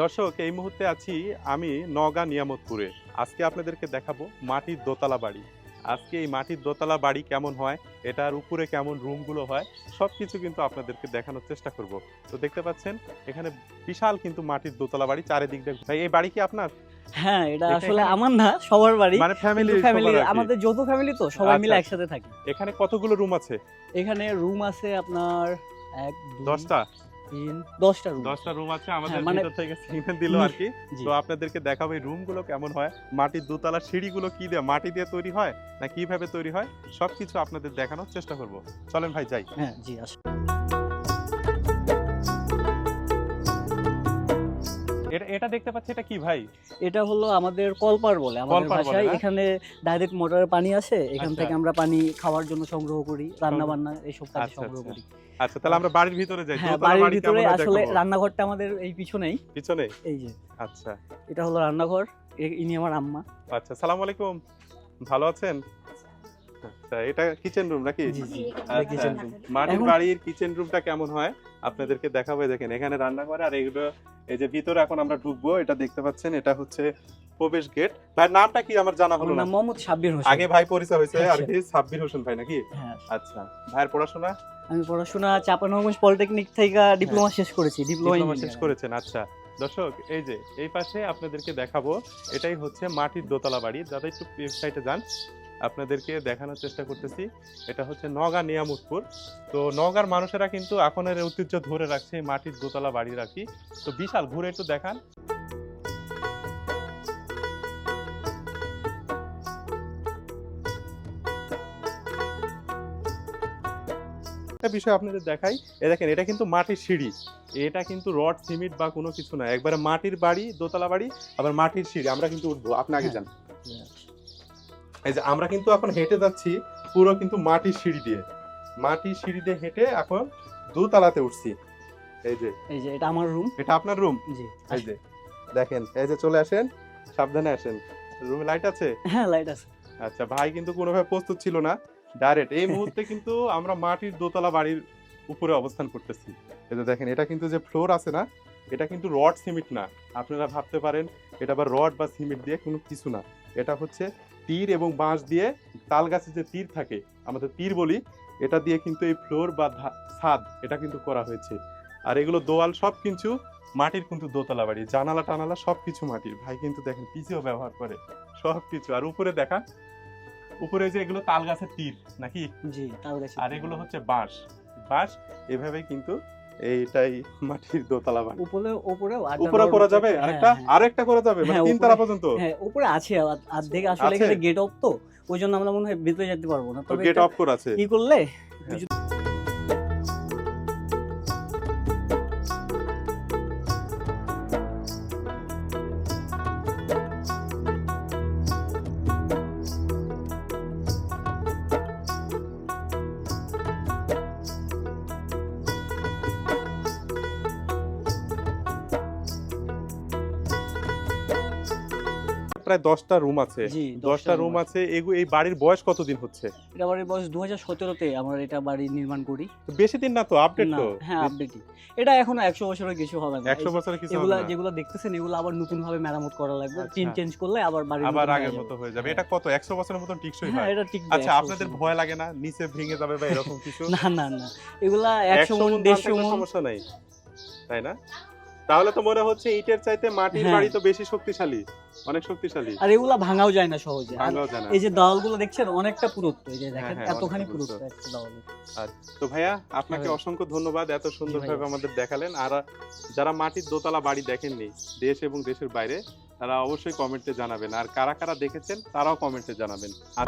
দর্শক এই মুহূর্তে আছি আমি নওগাঁ নিয়ামতপুরে। আজকে আপনাদেরকে দেখাবো মাটির দোতলা বাড়ি। আজকে এই মাটির দোতলা বাড়ি কেমন হয় এটার উপরে কেমন রুমগুলো হয় সব কিছু কিন্তু আপনাদেরকে দেখানোর চেষ্টা করব। তো দেখতে পাচ্ছেন এখানে বিশাল কিন্তু মাটির দোতলা বাড়ি চারিদিক দিয়ে ভাই এই বাড়ি কি আপনার? হ্যাঁ এটা আসলে আমার না সবার বাড়ি। মানে ফ্যামিলি ফ্যামিলি আমাদের যৌথ ফ্যামিলি তো সবাই মিলে আচ্ছা। একসাথে থাকি। এখানে কতগুলো রুম আছে? এখানে রুম আছে আপনার এক দশটা? দশটা রুম দশটা রুম আছে আমাদের মানে- ভিতর থেকে সিমেন্ট দিল আর কি তো আপনাদেরকে দেখাবো এই রুমগুলো কেমন হয় মাটির দোতলা সিঁড়িগুলো কি দিয়ে মাটি দিয়ে তৈরি হয় না কীভাবে তৈরি হয় সবকিছু আপনাদের দেখানোর চেষ্টা করব। চলেন ভাই যাই। হ্যাঁ জি আসলে এটা এটা দেখতে পাচ্ছি এটা কি ভাই? এটা হলো আমাদের কলপার বলে আমাদের ভাষায় এখানে ডাইরেক্ট মোটরের পানি আসে এখান আচ্ছা। থেকে আমরা পানি খাওয়ার জন্য সংগ্রহ করি রান্না বান্না এইসব কাজে আচ্ছা, সংগ্রহ আচ্ছা। করি। আচ্ছা তাহলে আমরা বাড়ির ভিতরে যাই হ্যাঁ বাড়ির ভিতরে আসলে রান্নাঘরটা আমাদের এই পিছনেই। পিছনে? এই যে। আচ্ছা। এটা হলো রান্নাঘর ইনি আমার আম্মা। আচ্ছা সালাম আলাইকুম। ভালো আছেন? আচ্ছা এটা কিচেন রুম নাকি? জি জি। কিচেন রুম মাটির বাড়ির কিচেন রুমটা কেমন হয়? আপনাদেরকে দেখাবো দেখেন এখানে রান্না করে আর এগুলো এই যে ভিতরে এখন আমরা ঢুকবো এটা দেখতে পাচ্ছেন এটা হচ্ছে প্রবেশ গেট ভাই নামটা কি আমার জানা হলো না? মোহাম্মদ সাব্বির হোসেন। আগে ভাই পরিচয় হয়েছে আর আচ্ছা। কি সাব্বির হোসেন ভাই নাকি? হ্যাঁ। আচ্ছা ভাইয়ের পড়াশোনা? আমি পড়াশোনা চাপানগঞ্জ পলিটেকনিক থেকে ডিপ্লোমা শেষ করেছি ডিপ্লোমা ডিপ্লোমা শেষ করেছেন আচ্ছা। দর্শক এই যে এই পাশে আপনাদেরকে দেখাবো এটাই হচ্ছে মাটির দোতলা বাড়ি। যারা একটু ওয়েবসাইটে যান আপনাদেরকে দেখানোর চেষ্টা করতেছি। এটা হচ্ছে নগা নিয়ামতপুর। তো নগার মানুষেরা কিন্তু এখনের ঐতিহ্য ধরে রাখছে মাটির দোতলা বাড়ি রাখি। তো বিশাল ঘুরে একটু দেখান। একটা বিষয় আপনাদের দেখাই। এ দেখেন এটা কিন্তু মাটির সিঁড়ি। এটা কিন্তু রড সিমেন্ট বা কোনো কিছু না। একবারে মাটির বাড়ি দোতলা বাড়ি আবার মাটির সিঁড়ি। আমরা কিন্তু উঠবো। আপনি আগে যান। এই যে আমরা কিন্তু এখন হেঁটে যাচ্ছি পুরো কিন্তু মাটির সিঁড়ি দিয়ে। মাটির সিঁড়ি দিয়ে হেঁটে এখন দোতলাতে উঠছি। এই যে। এই যে এটা আমার রুম এটা আপনার রুম জি। এই যে দেখেন এই যে চলে আসেন সাবধানে আসেন। রুমে লাইট আছে? হ্যাঁ লাইট আছে। আচ্ছা ভাই কিন্তু কোনোভাবে প্রস্তুত ছিল না। ডাইরেক্ট এই মুহূর্তে কিন্তু আমরা মাটির দোতলা বাড়ির উপরে অবস্থান করতেছি। এই যে দেখেন এটা কিন্তু যে ফ্লোর আছে না এটা কিন্তু রড সিমেন্ট না। আপনারা ভাবতে পারেন এটা আবার রড বা সিমেন্ট দিয়ে কোনো কিছু না। এটা হচ্ছে তীর এবং বাঁশ দিয়ে তাল গাছে যে তীর থাকে আমাদের তীর বলি এটা দিয়ে কিন্তু এই ফ্লোর বা ছাদ এটা কিন্তু করা হয়েছে। আর এগুলো দোয়াল সব কিছু মাটির কিন্তু দোতলা বাড়ি জানালা টানালা সব কিছু মাটির। ভাই কিন্তু দেখেন পিছিয়েও ব্যবহার করে সব কিছু। আর উপরে দেখা উপরে যে এগুলো তাল গাছের তীর নাকি? জি তাল গাছে আর এগুলো হচ্ছে বাঁশ। বাঁশ এভাবে কিন্তু এইটাই মাটির দোতলা বাড়ি। উপরে উপরে উপরে করা যাবে? আরেকটা? আরেকটা করা যাবে? মানে হ্যাঁ, তিনতলা পর্যন্ত? হ্যাঁ উপরে আছে অর্ধেক আসলে এখানে গেট অফ তো। ওই জন্য আমরা মনে হয় ভিতরে যেতে পারব না। তবে গেট অফ করা আছে। কি করলে? প্রায় দশটা রুম আছে। দশটা রুম আছে। এই বাড়ির বয়স কতদিন হচ্ছে? এটা বাড়ির বয়স দু হাজার সতেরোতে আমরা এটা বাড়ি নির্মাণ করি। বেশি দিন না তো আপডেট না, তো? হ্যাঁ আপডেটই এটা এখনও একশো বছরের কিছু হবে না। একশো এই যে বছরে কিছু এগুলা যেগুলো দেখতেছেন এগুলো আবার নতুন ভাবে মেরামত করা লাগবে। আচ্ছা। টিন চেঞ্জ করলে আবার বাড়ি আবার আগের মতো হয়ে যাবে। এটা কত? একশো বছরের মতন টিকসই হ্যাঁ হয়? এটা ঠিক আচ্ছা আপনাদের ভয় লাগে না? নিচে ভেঙে যাবে বা এরকম কিছু? না না না। এগুলা একশো মন দেড়শো মন সমস্যা নাই। তাই না? তাহলে তো মনে হচ্ছে ইটের চাইতে মাটির হ্যাঁ। বাড়ি তো বেশি শক্তিশালী অনেক শক্তিশালী আর এগুলা ভাঙাও যায় না সহজে এই যে দেওয়ালগুলো দেখছেন অনেকটা পুরুত্ব এই যে দেখেন হ্যাঁ, হ্যাঁ, এতখানি পুরুত্ব। একটা দেওয়ালে তো ভাইয়া আপনাকে হ্যাঁ। অসংখ্য ধন্যবাদ এত সুন্দরভাবে। আমাদের দেখালেন আর যারা মাটির দোতলা বাড়ি দেখেননি দেশ এবং দেশের বাইরে তারা অবশ্যই কমেন্টে জানাবেন আর কারা কারা দেখেছেন তারাও কমেন্টে জানাবেন আর